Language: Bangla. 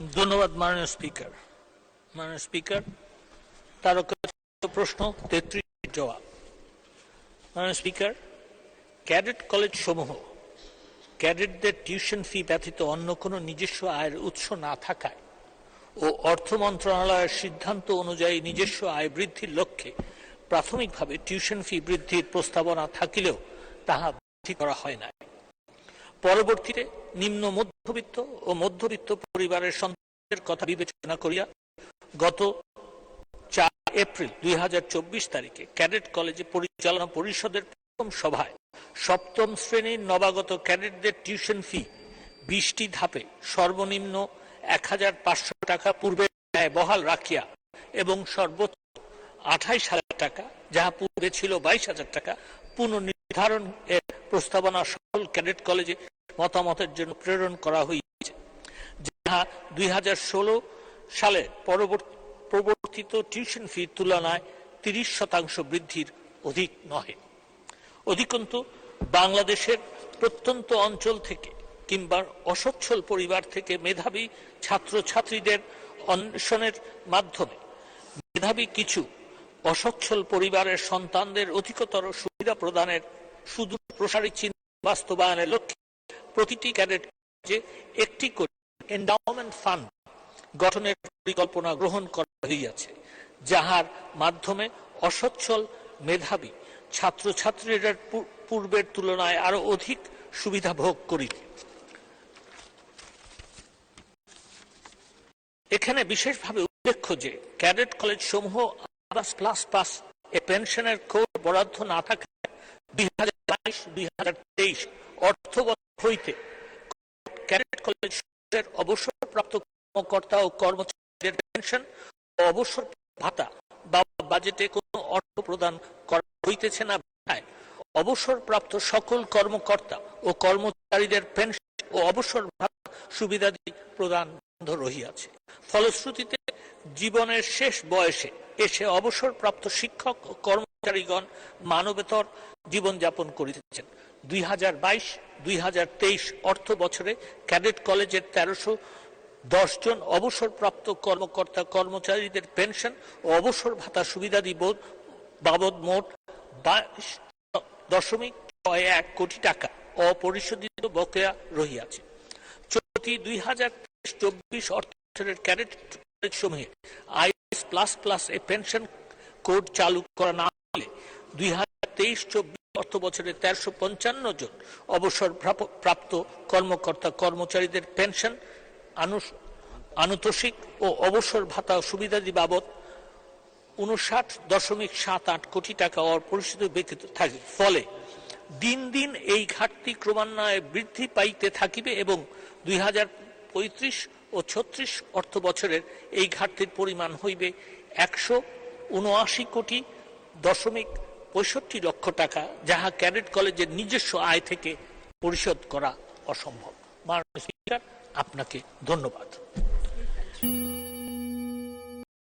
ধন্যবাদ মাননীয় স্পিকার। মাননীয় স্পিকার তারকা প্রশ্ন তেত্রিশ জবাব। মাননীয় স্পিকার, ক্যাডেট কলেজ সমূহ ক্যাডেটদের টিউশন ফি ব্যতীত অন্য কোনো নিজস্ব আয়ের উৎস না থাকায় ও অর্থ মন্ত্রণালয়ের সিদ্ধান্ত অনুযায়ী নিজস্ব আয় বৃদ্ধির লক্ষ্যে প্রাথমিকভাবে টিউশন ফি বৃদ্ধির প্রস্তাবনা থাকিলেও তাহা বৃদ্ধি করা হয় নাই। পরবর্তীতে নিম্ন মধ্যবিত্ত ও মধ্যবিত্ত পরিবারের সন্তানদের কথা বিবেচনা করিয়া গত চার এপ্রিল দুই হাজার চব্বিশ তারিখে ক্যাডেট কলেজে পরিচালনা পরিষদের প্রথম সভায় সপ্তম শ্রেণির নবাগত ক্যাডেটদের টিউশন ফি বিশটি ধাপে সর্বনিম্ন এক হাজার পাঁচশো টাকা পূর্বে বহাল রাখিয়া এবং সর্বোচ্চ আঠাইশ হাজার টাকা, যাহা পূর্বে ছিল বাইশ হাজার টাকা পুনর্নির্ধারণ এর প্রস্তাবনা সকল ক্যাডেট কলেজে মতামতের জন্য প্রেরণ করা হয়েছে। যাহা দুই সালে পরবর্তী, প্রবর্তিত টিউশন ফির তুলনায় তিরিশ শতাংশ বৃদ্ধির অধিক নহে। অধিকন্তু, বাংলাদেশের প্রত্যন্ত অঞ্চল থেকে কিংবা অসচ্ছল পরিবার থেকে মেধাবী ছাত্রছাত্রীদের অন্বেষণের মাধ্যমে মেধাবী কিছু অসচ্ছল পরিবারের সন্তানদের অধিকতর সুবিধা প্রদানের সুদূর প্রসারী চিন্তা বাস্তবায়নের লক্ষ্যে প্রতিটি ক্যাডেট যে একটি করে এন্ডাওমেন্ট ফান্ড গঠনের পরিকল্পনা গ্রহণ করা হইয়াছে, যাহার মাধ্যমে অসচ্ছল মেধাবী ছাত্রছাত্রীরা পূর্বের তুলনায় আরও অধিক সুবিধা ভোগ করিবে। এখানে বিশেষভাবে উল্লেখ্য যে, ক্যাডেট কলেজ সমূহ আবাস প্লাস পাস এ পেনশনের কোড বরাদ্দ না থাকায় দুই হাজার বাইশ দুই হাজার তেইশ অর্থ হইতে ক্যাডেট কলেজের অবসরপ্রাপ্ত কর্মকর্তা ও কর্মচারীদের পেনশন ও অবসর ভাতা বা বাজেটে কোনো অর্থ প্রদান করা হইতেছে না বিধায় অবসরপ্রাপ্ত সকল কর্মকর্তা ও কর্মচারীদের পেনশন ও অবসর ভাতা সুবিধাদি প্রদান বন্ধ রহিয়াছে। ফলশ্রুতিতে জীবনের শেষ বয়সে এসে অবসরপ্রাপ্ত শিক্ষক ও কর্মচারীগণ মানবেতর জীবনযাপন করিতেছেন। দুই হাজার বাইশ, দুই হাজার তেইশ অর্থ বছরে ক্যাডেট কলেজের তেরোশো দশ জন অবসরপ্রাপ্ত কর্মকর্তা, কর্মচারীদের পেনশন ও অবসর ভাতা সুবিধাদি বোধ বাবদ মোট বাইশ দশমিক ছয় এক কোটি টাকা অপরিশোধিত বকেয়া রহিয়াছে। চলতি দুই হাজার চব্বিশ অর্থ বছরের ক্যাডেট কলেজ সমূহে IS plus plus A pension code চালু করা না হলে দুই হাজার তেইশ চব্বিশ অর্থ বছরে তেরোশো পঞ্চান্ন জন অবসর প্রাপ্ত কর্মকর্তা কর্মচারীদের পেনশন আনুতোষিক ও অবসর ভাতা সুবিধাদি বাবদ উনষাট দশমিক সাত আট কোটি টাকা অপরিশোধিত ব্যতীত থাকে। ফলে দিন দিন এই ঘাটতি ক্রমান্বয়ে বৃদ্ধি পাইতে থাকিবে এবং দুই হাজার পঁয়ত্রিশ ও ছত্রিশ অর্থ বছরের এই ঘাটতির পরিমাণ হইবে একশো উনআশি কোটি দশমিক পঁয়ষট্টি লক্ষ টাকা যাহা ক্যাডেট কলেজের নিজস্ব আয় থেকে পরিশোধ করা অসম্ভব। মাননীয় আপনাকে ধন্যবাদ।